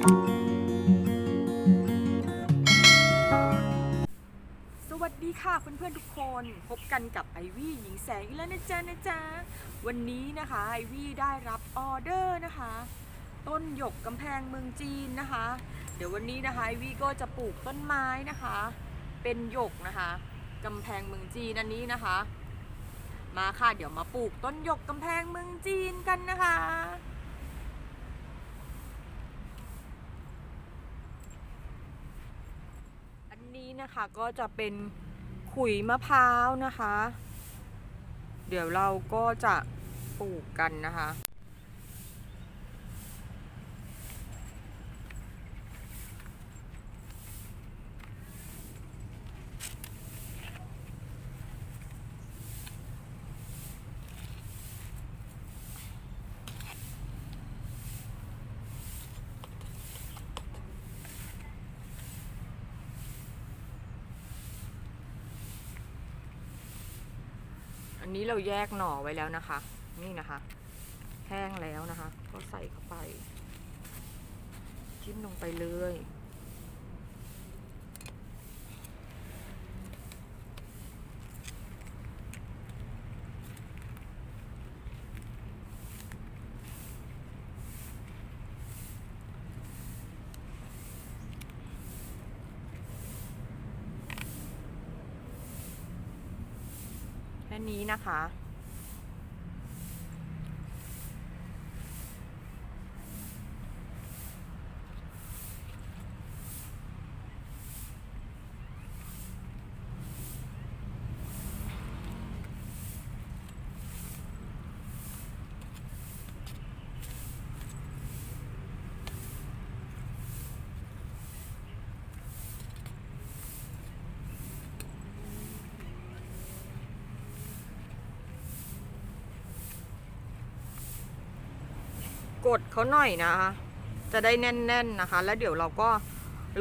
สวัสดีค่ะเพื่อนๆทุกคนพบกันกับไอวี่หญิงแสงอีกแล้วนะจ๊ะนะจ๊ะวันนี้นะคะไอวี่ได้รับออเดอร์นะคะ ต้นหยกกำแพงเมืองจีนนะคะ เดี๋ยววันนี้นะคะไอวี่ก็จะปลูกต้นไม้นะคะ เป็นหยกนะคะกำแพงเมืองจีนอันนี้นะคะ มาค่ะเดี๋ยวมาปลูกต้นหยกกำแพงเมืองจีนกันนะคะ อั นนี้นะคะก็จะเป็นขุยมะพร้าวนะคะ เดี๋ยวเราก็จะปลูกกันนะคะ นนี้เราแยกหน่อไว้แล้วนะคะ นี่นะคะ แห้งแล้วนะคะ ก็ใส่เข้าไป จิ้มลงไปเลย นี้นะคะ กดเขาหน่อยนะคะ จะได้แน่นๆนะคะ แล้วเดี๋ยวเราก็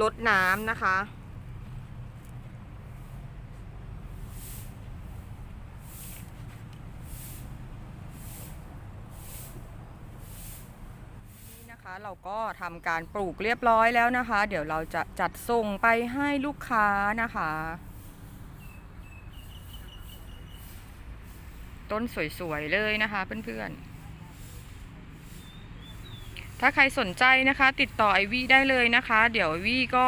ลดน้ำนะคะ นี่นะคะเราก็ทำการปลูกเรียบร้อยแล้วนะคะ เดี๋ยวเราจะจัดส่งไปให้ลูกค้านะคะต้นสวย ๆ เลยนะคะเพื่อน ๆ ถ้าใครสนใจนะคะ ติดต่อไอวี่ได้เลยนะคะ เดี๋ยวไอวี่ก็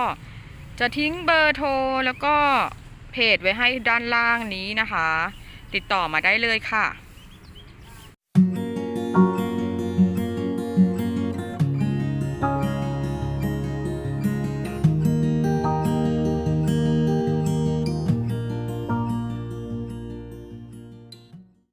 จะทิ้งเบอร์โทรแล้วก็เพจไว้ให้ด้านล่างนี้นะคะ ติดต่อมาได้เลยค่ะ